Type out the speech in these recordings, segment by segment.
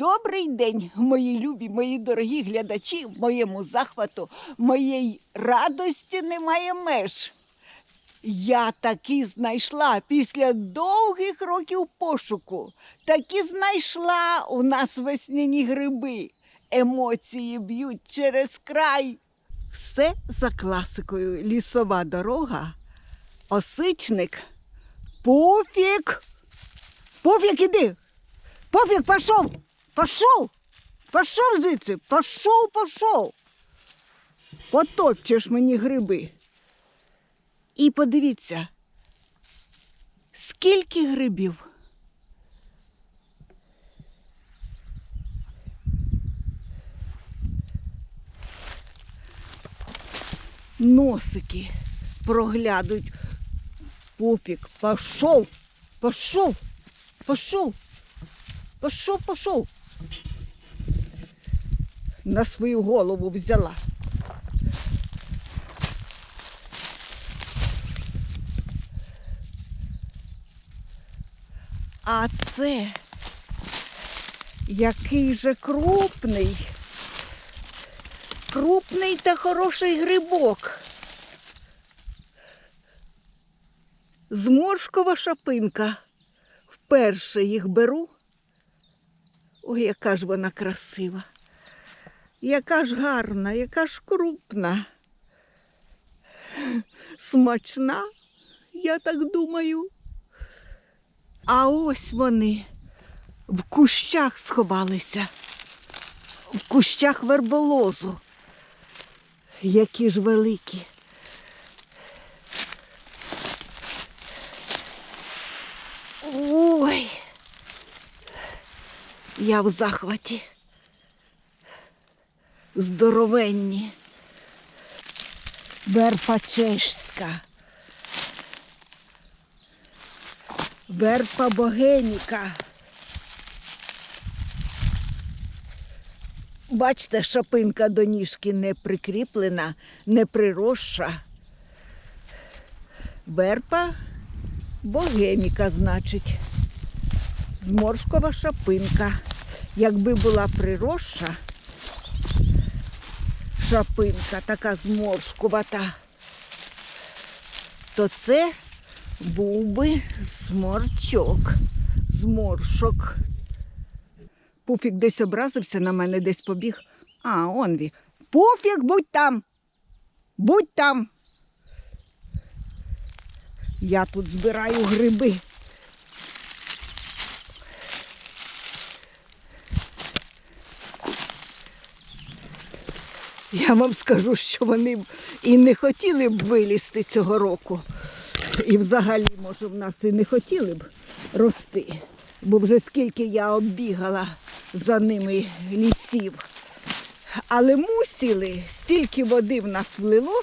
Добрий день, мої любі, мої дорогі глядачі, моєму захвату, моєї радості немає меж. Я таки знайшла після довгих років пошуку. Таки знайшла у нас весняні гриби. Емоції б'ють через край. Все за класикою. Лісова дорога, осичник, пуфік. Пуфік, іди. Пуфік, пішов. Пішов. Пішов звідси. Пішов, пішов. Потопчеш мені гриби. І подивіться, скільки грибів. Носики проглядуть. Пупік, пішов, пішов, пішов, пішов, пішов. На свою голову взяла. А це який же крупний, крупний та хороший грибок. Зморшкова шапинка. Вперше їх беру. Ой, яка ж вона красива, яка ж гарна, яка ж крупна. Смачна, я так думаю. А ось вони в кущах сховалися, в кущах верболозу. Які ж великі. Ой, я в захваті. Здоровенні. Верфа чешська. Верфа богеніка. Бачите, шапинка до ніжки не прикріплена, не приросша. Верпа богеміка, значить. Зморшкова шапинка. Якби була приросша, шапинка така зморшкувата, то це був би сморчок, зморшок. Пуфік десь образився на мене, десь побіг. А, он він. Пуфік, будь там. Будь там. Я тут збираю гриби. Я вам скажу, що вони і не хотіли б вилізти цього року. І взагалі, може, в нас і не хотіли б рости. Бо вже скільки я оббігала за ними лісів. Але мусили, стільки води в нас влило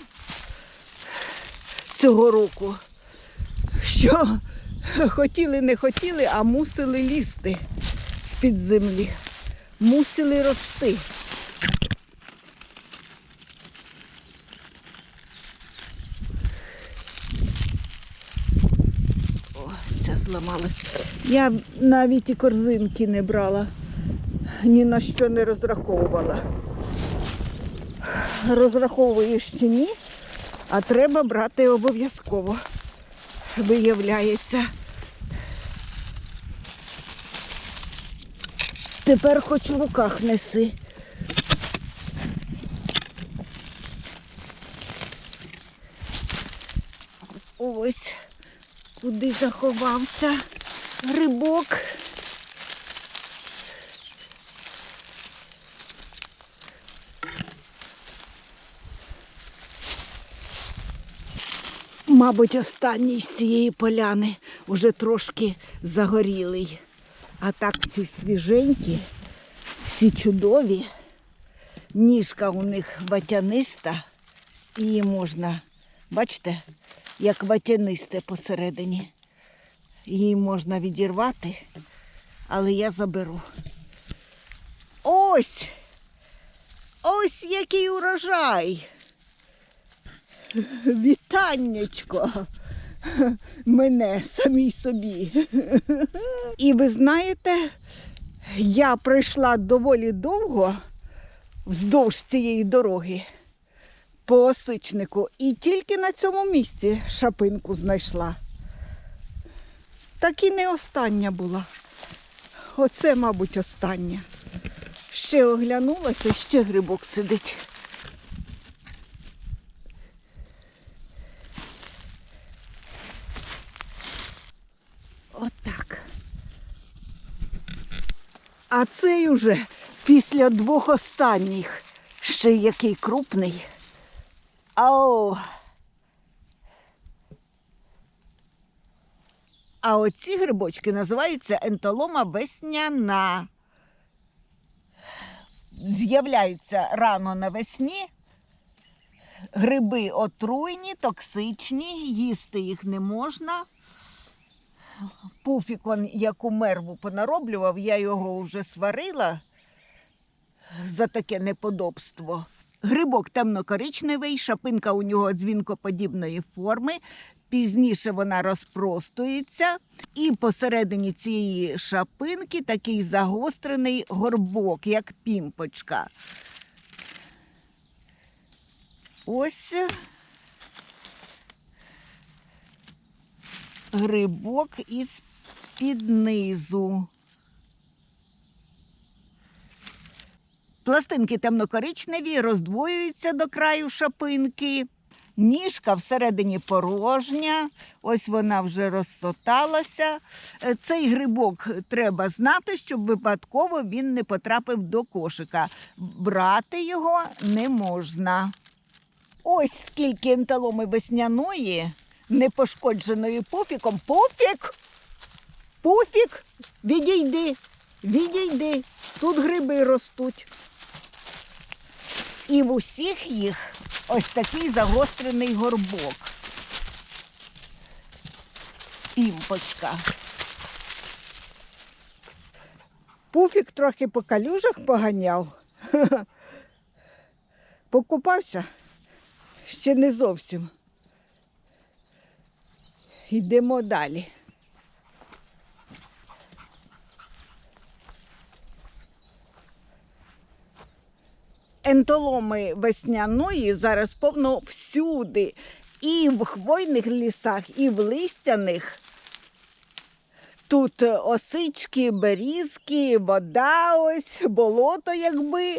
цього року, що хотіли, не хотіли, а мусили лізти з-під землі. Мусили рости. Зламалась. Я навіть і корзинки не брала, ні на що не розраховувала. Розраховуєш чи ні, а треба брати обов'язково. Виявляється. Тепер хоч в руках неси. Ось куди заховався грибок. Мабуть, останній з цієї поляни вже трошки загорілий. А так всі свіженькі, всі чудові. Ніжка у них ватяниста, її можна, бачите, як ватянисте посередині. Її можна відірвати, але я заберу. Ось! Ось який урожай! Вітаннячко! Мене самій собі. І ви знаєте, Я пройшла доволі довго вздовж цієї дороги по осичнику і тільки на цьому місці шапинку знайшла. Так і не остання була. Оце, мабуть, остання. Ще оглянулася, ще грибок сидить. Отак. А цей уже після двох останніх. Ще який крупний. Ау. А оці грибочки називаються ентолома весняна. З'являються рано навесні. Гриби отруйні, токсичні, їсти їх не можна. Пуфік, он, яку мерву понароблював, я його вже сварила за таке неподобство. Грибок темно-коричневий, шапинка у нього дзвінкоподібної форми. Пізніше вона розпростується, і посередині цієї шапинки такий загострений горбок, як пімпочка. Ось грибок із під Пластинки темнокоричневі, роздвоюються до краю шапинки. Ніжка всередині порожня, ось вона вже розсоталася. Е, Цей грибок треба знати, щоб випадково він не потрапив до кошика. Брати його не можна. Ось скільки енталоми весняної, непошкодженої пуфіком. Пуфік! Пуфік! Відійди! Відійди! Тут гриби ростуть. І в усіх їх ось такий загострений горбок. Пімпочка. Пуфік трохи по калюжах поганяв. Покупався ще не зовсім. Йдемо далі. Ентоломи весняної зараз повно всюди. І в хвойних лісах, і в листяних. Тут осички, берізки, вода, ось, болото, якби.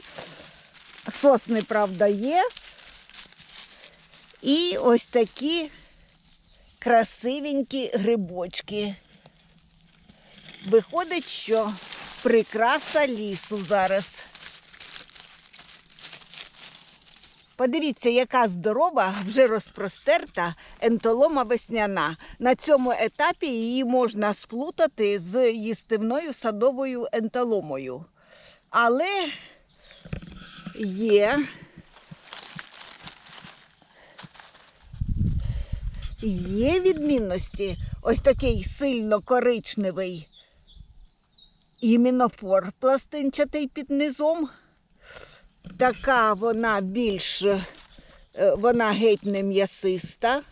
Сосни, правда, є. І ось такі красивенькі грибочки. Виходить, що прикраса лісу зараз. Подивіться, яка здорова, вже розпростерта ентолома весняна. На цьому етапі її можна сплутати з їстивною садовою ентоломою. Але є Є відмінності. Ось такий сильно коричневий імінофор пластинчатий під низом. Така вона більш, е, вона геть не м'ясиста.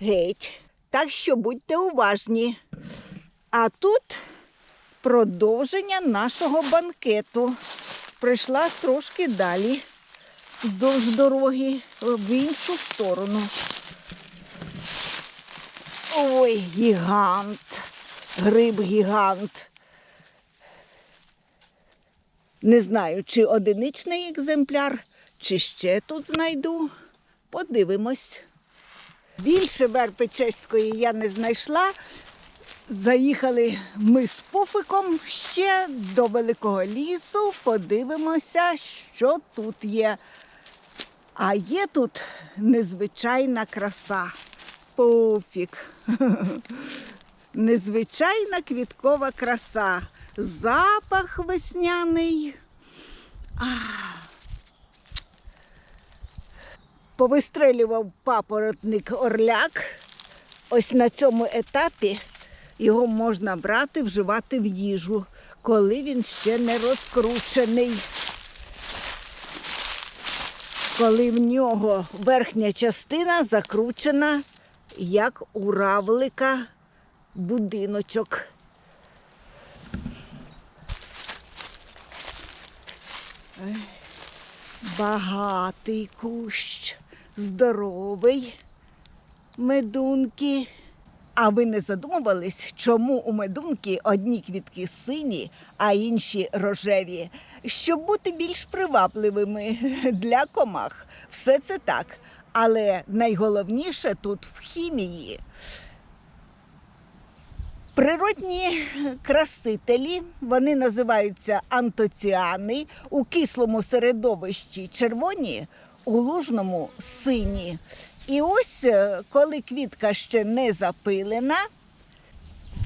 Геть. Так що будьте уважні. А тут продовження нашого банкету. Прийшла трошки далі, вздовж дороги, в іншу сторону. Ой, гігант, гриб гігант. Не знаю, чи одиничний екземпляр, чи ще тут знайду. Подивимось. Більше верби чеської я не знайшла. Заїхали ми з пуфиком ще до великого лісу. Подивимося, що тут є. А є тут незвичайна краса. Пуфік. Незвичайна квіткова краса. Запах весняний. Повистрелював папоротник орляк. Ось на цьому етапі його можна брати, вживати в їжу, коли він ще не розкручений. Коли в нього верхня частина закручена, як у равлика будиночок. Багатий кущ, здоровий медунки. А ви не задумувались, чому у медунки одні квітки сині, а інші рожеві? Щоб бути більш привабливими для комах. Все це так. Але найголовніше тут в хімії. Природні красителі, вони називаються антоціани, у кислому середовищі червоні, у лужному сині. І ось, е, коли квітка ще не запилена,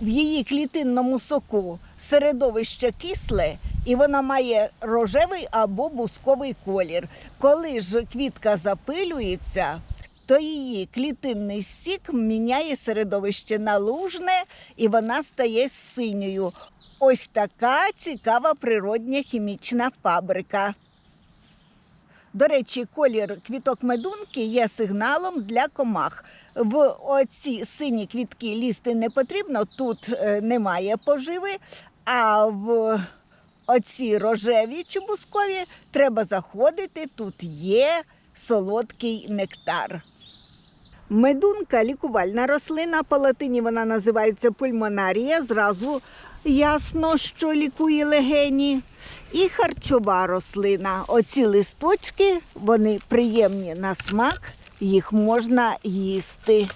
в її клітинному соку середовище кисле, і вона має рожевий або бусковий колір. Коли ж квітка запилюється, то її клітинний сік міняє середовище на лужне, і вона стає синьою. Ось така цікава природня хімічна фабрика. До речі, колір квіток медунки є сигналом для комах. В оці сині квітки лізти не потрібно, тут е, немає поживи, а в оці рожеві чубускові треба заходити, тут є солодкий нектар. Медунка лікувальна рослина, по латині вона називається пульмонарія. Зразу ясно, що лікує легені. І харчова рослина. Оці листочки, вони приємні на смак, їх можна їсти.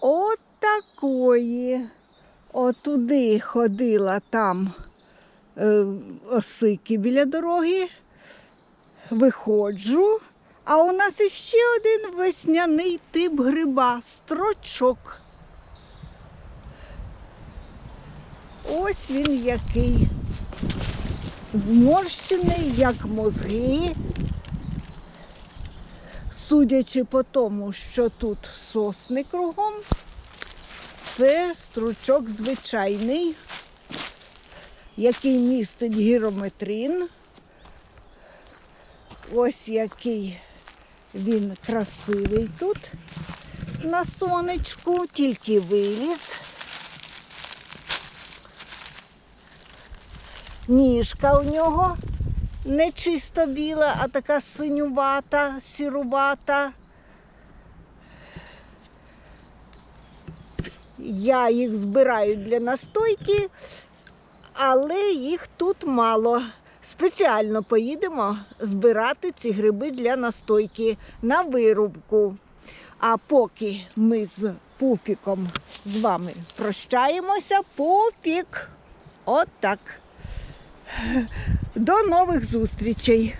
От такої. Отуди ходила там е, осики біля дороги. Виходжу, а у нас іще один весняний тип гриба строчок. Ось він який. Зморщений, як мозги. Судячи по тому, що тут сосни кругом, це стручок звичайний, який містить гірометрин. Ось який він красивий тут на сонечку, тільки виліз. Ніжка у нього не чисто біла, а така синювата, сірувата. Я їх збираю для настойки, але їх тут мало. Спеціально поїдемо збирати ці гриби для настойки на вирубку. А поки ми з пупіком з вами прощаємося, пупік. Отак. До нових зустрічей!